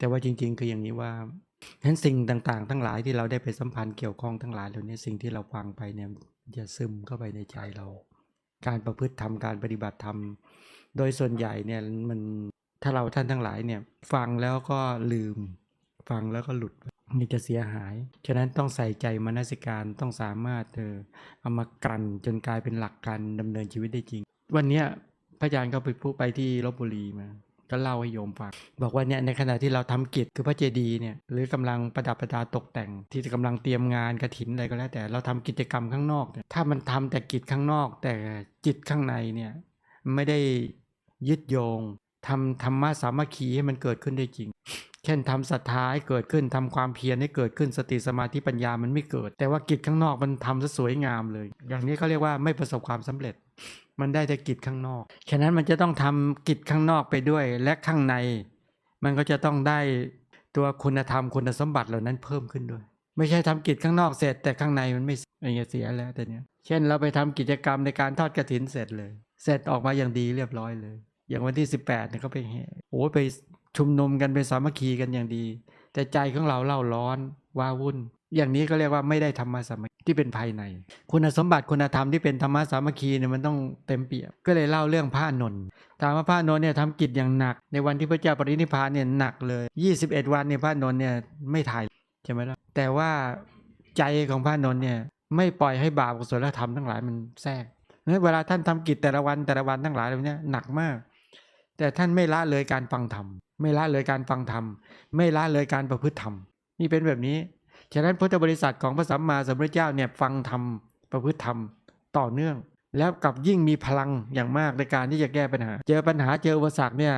แต่ว่าจริง ๆ คืออย่างนี้ว่าฉะนั้นสิ่งต่างๆ ทั้งหลายที่เราได้ไปสัมพันธ์เกี่ยวข้องทั้งหลายเหล่านี้สิ่งที่เราฟังไปเนี่ยจะซึมเข้าไปในใจเรา การประพฤติธรรมการปฏิบัติธรรม โดยส่วนใหญ่เนี่ยมันถ้าเราท่านทั้งหลายเนี่ยฟังแล้วก็ลืม ฟังแล้วก็หลุดนี่จะเสียหาย ฉะนั้นต้องใส่ใจมนสิการต้องสามารถเออเอามากลั่นจนกลายเป็นหลักการดำเนินชีวิตได้จริง วันเนี้ยพระอาจารย์ก็ไปพูดไปที่ลบบุรีมา ก็เล่าให้โยมฟังบอกว่าเนี่ยในขณะที่เราทำกิจคือพระเจดีย์เนี่ยหรือกำลังประดับประดาตกแต่ง ที่กำลังเตรียมงานกระถินอะไรก็แล้วแต่เราทำกิจกรรมข้างนอกเนี่ยถ้ามันทำแต่กิจข้างนอก แต่จิตข้างในเนี่ยไม่ได้ยึดโยง ทำธรรมะสามัคคีให้มันเกิดขึ้นได้จริง เช่นทำศรัทธาให้เกิดขึ้นทำความเพียรให้เกิดขึ้นสติสมาธิปัญญามันไม่เกิด แต่ว่ากิจข้างนอกมันทำซะสวยงามเลย อย่างนี้เขาเรียกว่าไม่ประสบความสำเร็จ มันได้แต่กิจข้างนอก ฉะนั้นมันจะต้องทำกิจข้างนอกไปด้วย และข้างใน มันก็จะต้องได้ตัวคุณธรรมคุณสมบัติเหล่านั้นเพิ่มขึ้นด้วย ไม่ใช่ทำกิจข้างนอกเสร็จ แต่ข้างในมันไม่อย่างเงี้ยเสียแล้วแต่เนี้ยเช่นเราไปทำกิจกรรมในการทอดกระถินเสร็จเลย เสร็จออกมาอย่างดีเรียบร้อยเลย อย่างวันที่ 18เนี่ยเขาไปแห่โอ้ยไปชุมนุมกันไปสามัคคีกันอย่างดี แต่ใจของเราเล่าร้อนว้าวุ่น อย่างนี้ก็เรียกว่าไม่ได้ธรรมะสามัคคีที่เป็นภายใน คุณสมบัติคุณธรรมที่เป็นธรรมะสามัคคีเนี่ยมันต้องเต็มเปี่ยมก็เลยเล่าเรื่องพระนนท์ถามว่าพระนนท์เนี่ยทำกิจอย่างหนัก ในวันที่พระเจ้าปรินิพพานเนี่ยหนักเลย 21 วันเนี่ยพระนนท์เนี่ยไม่ถ่ายใช่ไหมล่ะแต่ว่าใจของพระนนท์เนี่ยไม่ปล่อยให้บาปกุศลธรรมทั้งหลายมันแทรกเวลาท่านทำกิจแต่ละวันแต่ละวันทั้งหลายเหล่านี้หนักมาก แต่ท่านไม่ละเลยการฟังธรรม ไม่ละเลยการฟังธรรม ไม่ละเลยการประพฤติธรรม นี่เป็นแบบนี้ ฉะนั้นพุทธบริษัทของพระสัมมาสัมพุทธเจ้าเนี่ยฟังธรรมประพฤติธรรมต่อเนื่อง แล้วกับยิ่งมีพลังอย่างมากในการที่จะแก้ปัญหา เจอปัญหาเจออุปสรรคเนี่ย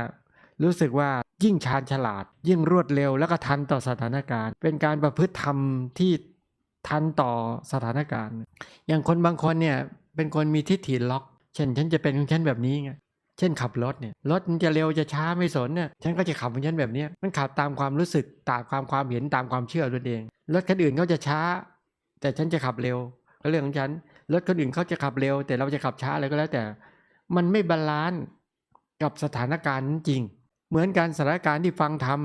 รู้สึกว่ายิ่งชาญฉลาด ยิ่งรวดเร็วแล้วก็ทันต่อสถานการณ์ เป็นการประพฤติธรรมที่ทันต่อสถานการณ์ อย่างคนบางคนเนี่ยเป็นคนมีทิฏฐิล็อก เช่นฉันจะเป็นของฉันแบบนี้ไง ช่นขับรถเนี่ยรถมันจะเร็วจะช้าไม่สนเนี่ยฉันก็จะขับของฉันแบบนี้มันขับตามความรู้สึกตามความความเห็นตามความเชื่อตัวเองรถคันอื่นเขาจะช้า แต่ฉันจะขับเร็วก็เรื่องของฉันรถคนอื่นเขาจะขับเร็ว แต่เราจะขับช้าอะไรก็แล้วแต่ มันไม่บาลานซ์กับสถานการณ์จริง เหมือนการสถานการณ์ที่ฟังธรรม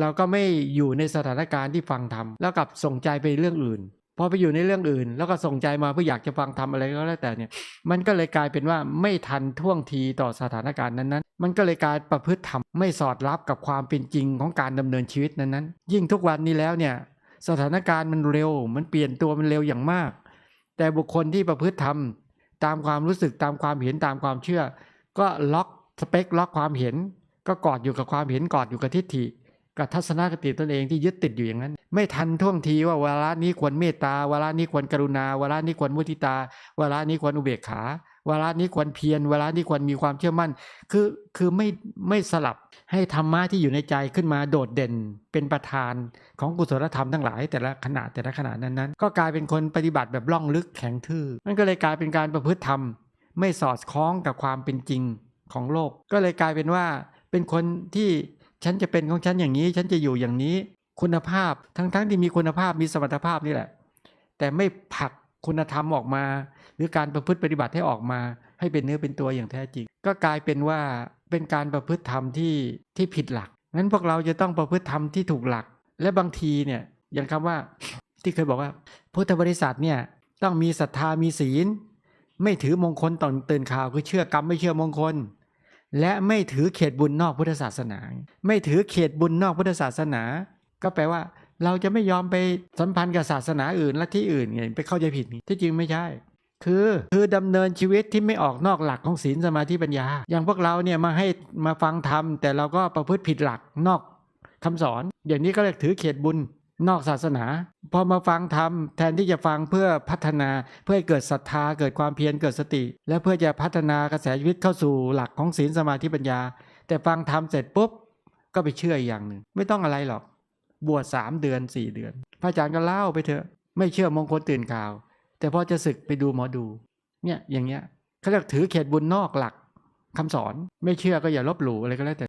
เราก็ไม่อยู่ในสถานการณ์ที่ฟังธรรมแล้วกับส่งใจไปเรื่องอื่น พอไปอยู่ในเรื่องอื่น แล้วก็ส่งใจมาเพื่ออยากจะฟังทำอะไรก็แล้วแต่เนี่ย มันก็เลยกลายเป็นว่าไม่ทันท่วงทีต่อสถานการณ์นั้นๆ มันก็เลยกลายประพฤติธรรมไม่สอดรับกับความเป็นจริงของการดำเนินชีวิตนั้นๆ ยิ่งทุกวันนี้แล้วเนี่ยสถานการณ์มันเร็ว มันเปลี่ยนตัวมันเร็วอย่างมาก แต่บุคคลที่ประพฤติธรรมตามความรู้สึกตามความเห็นตามความเชื่อ ก็ล็อกสเปคล็อกความเห็น ก็กอดอยู่กับความเห็นกอดอยู่กับทิฏฐิ กับทัศนคติตนเองที่ยึดติดอยู่อย่างนั้น ไม่ทันท่วงทีว่าวาระนี้ควรเมตตาวาระนี้ควรกรุณาวาระนี้ควรมุทิตาวาระนี้ควรอุเบกขาวาระนี้ควรเพียรวาระนี้ควรมีความเชื่อมั่น คือคือไม่ไม่สลับให้ธรรมะที่อยู่ในใจขึ้นมาโดดเด่น เป็นประธานของกุศลธรรมทั้งหลาย แต่ละขณะแต่ละขณะนั้นๆ ก็กลายเป็นคนปฏิบัติแบบล่องลึกแข็งทื่อมันก็เลยกลายเป็นการประพฤติธรรม ไม่สอดคล้องกับความเป็นจริงของโลก ก็เลยกลายเป็นว่าเป็นคนที่ ฉันจะเป็นของฉันอย่างนี้ ฉันจะอยู่อย่างนี้คุณภาพทั้งๆทที่มีคุณภาพมีสมรรถภาพนี่แหละ แต่ไม่ผลักคุณธรรมออกมา หรือการประพฤติปฏิบัติให้ออกมา ให้เป็นเนื้อเป็นตัวอย่างแท้จริง ก็กลายเป็นว่าเป็นการประพฤติธรรมที่ที่ผิดหลักงั้นพวกเราจะต้องประพฤติธรรมที่ถูกหลัก และบางทีเนี่ยอย่างคำว่าที่เคยบอกว่า พุทธบริษัทเนี่ยต้องมีศรัทธามีศีล ไม่ถือมงคลต่อตื่นข่าวคือเชื่อกรรมไม่เชื่อมงคล และไม่ถือเขตบุญนอกพุทธศาสนา ไม่ถือเขตบุญนอกพุทธศาสนา ก็แปลว่า เราจะไม่ยอมไปสัมพันธ์กับศาสนาอื่นและที่อื่นไงไปเข้าใจผิดที่จริงไม่ใช่ คือคือดำเนินชีวิตที่ไม่ออกนอกหลักของศีลสมาธิปัญญา อย่างพวกเราเนี่ยมาให้มาฟังธรรมแต่เราก็ประพฤติผิดหลักนอกคำสอน อย่างนี้ก็เรียกถือเขตบุญ นอกศาสนา พอมาฟังธรรมแทนที่จะฟังเพื่อพัฒนาเพื่อให้เกิดศรัทธาเกิดความเพียรเกิดสติ และเพื่อจะพัฒนากระแสชีวิตเข้าสู่หลักของศีลสมาธิปัญญา แต่ฟังธรรมเสร็จปุ๊บก็ไปเชื่ออย่างหนึ่งไม่ต้องอะไรหรอก บวชสามเดือนสี่เดือน พระอาจารย์ก็เล่าไปเถอะไม่เชื่อมงคลตื่นข่าว แต่พอจะศึกไปดูหมอดู เนี่ยอย่างเงี้ยเขาเรียกถือเขตบุญนอกหลักคำสอนไม่เชื่อก็อย่าลบหลู่อะไรก็แล้วแต่